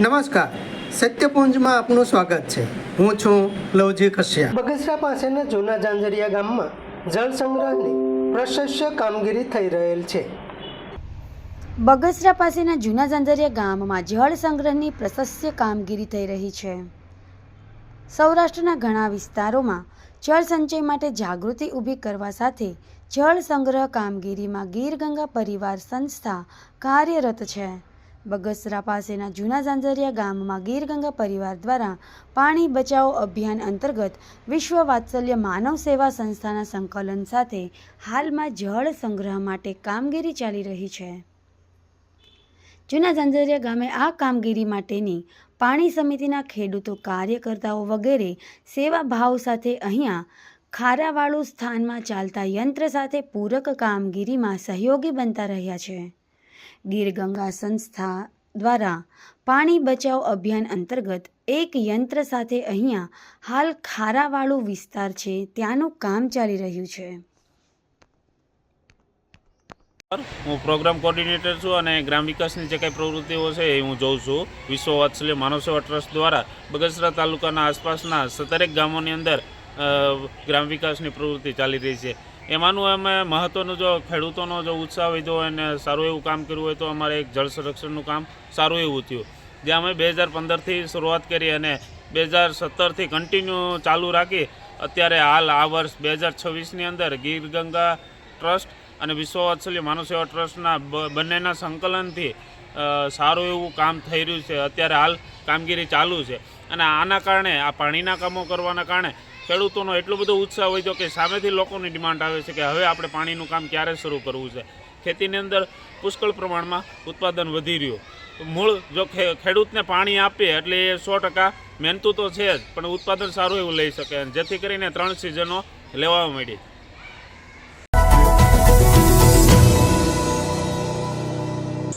નમસ્કાર. સત્યપુંજમાં આપનું સ્વાગત છે. હું છું લવજી કશ્યા બગસરા પાસેના જૂના જાંજરિયા ગામમાં જળ સંગ્રહની પ્રશસ્ય કામગીરી થઈ રહેલ છે. બગસરા પાસેના જૂના જાંજરિયા ગામમાં જળ સંગ્રહની પ્રશસ્ય કામગીરી થઈ રહી છે. સૌરાષ્ટ્રના ઘણા વિસ્તારોમાં જળ સંચય માટે જાગૃતિ ઊભી કરવા સાથે જળ સંગ્રહ કામગીરીમાં ગીર ગંગા પરિવાર સંસ્થા કાર્યરત છે. બગસરા પાસેના જૂના ઝાંઝરિયા ગામમાં ગીરગંગા પરિવાર દ્વારા પાણી બચાવો અભિયાન અંતર્ગત વિશ્વ વાત્સલ્ય માનવ સેવા સંસ્થાના સંકલન સાથે હાલમાં જળ સંગ્રહ માટે કામગીરી ચાલી રહી છે. જૂના ઝાંઝરિયા ગામે આ કામગીરી માટેની પાણી સમિતિના ખેડૂતો, કાર્યકર્તાઓ વગેરે સેવા ભાવ સાથે અહીંયા ખારાવાળું સ્થાનમાં ચાલતા યંત્ર સાથે પૂરક કામગીરીમાં સહયોગી બનતા રહ્યા છે. ગીર ગંગા સંસ્થા દ્વારા પાણી બચાવ અભિયાન અંતર્ગત એક યંત્ર સાથે અહીંયા હાલ ખારાવાળો વિસ્તાર છે. ત્યાંનું કામ ચાલી રહ્યું છે. હું પ્રોગ્રામ કોર્ડિનેટર છું અને ગ્રામ વિકાસની જે કંઈ પ્રવૃત્તિઓ છે એ હું જોઉં છું. વિશ્વ વાત્સલ્ય માનવ સેવા ટ્રસ્ટ દ્વારા બગસરા તાલુકાના આસપાસના સત્તરેક ગામોની અંદર ગ્રામ વિકાસની પ્રવૃત્તિ ચાલી રહી છે. એમાંનું અમે મહત્ત્વનો જો ખેડૂતોનો જો ઉત્સાહ હોય અને સારું એવું કામ કર્યું હોય તો અમારે એક જળ સંરક્ષણનું કામ સારું એવું થયું. જે અમે બે હજાર પંદરથી શરૂઆત કરી અને બે હજાર સત્તરથી કન્ટિન્યુ ચાલુ રાખી, અત્યારે હાલ આ વર્ષ બે હજાર છવ્વીસની અંદર ગીર ગંગા ટ્રસ્ટ અને વિશ્વ વાત્સલ્ય માનવ સેવા ટ્રસ્ટના બંનેના સંકલનથી સારું એવું કામ થઈ રહ્યું છે. અત્યારે હાલ કામગીરી ચાલુ છે. અને આના કારણે, આ પાણીના કામો કરવાના કારણે ખેડૂતોનો એટલો બધો ઉત્સાહ હોય તો કે સામેથી લોકોની ડિમાન્ડ આવે છે કે હવે આપણે પાણીનું કામ ક્યારે શરૂ કરવું છે. ખેતીની અંદર પુષ્કળ પ્રમાણમાં ઉત્પાદન વધી રહ્યું. મૂળ જો ખેડૂતને પાણી આપીએ એટલે એ સો ટકા મહેનતું તો છે જ, પણ ઉત્પાદન સારું એવું લઈ શકે જેથી કરીને ત્રણ સિઝનો લેવા મળી.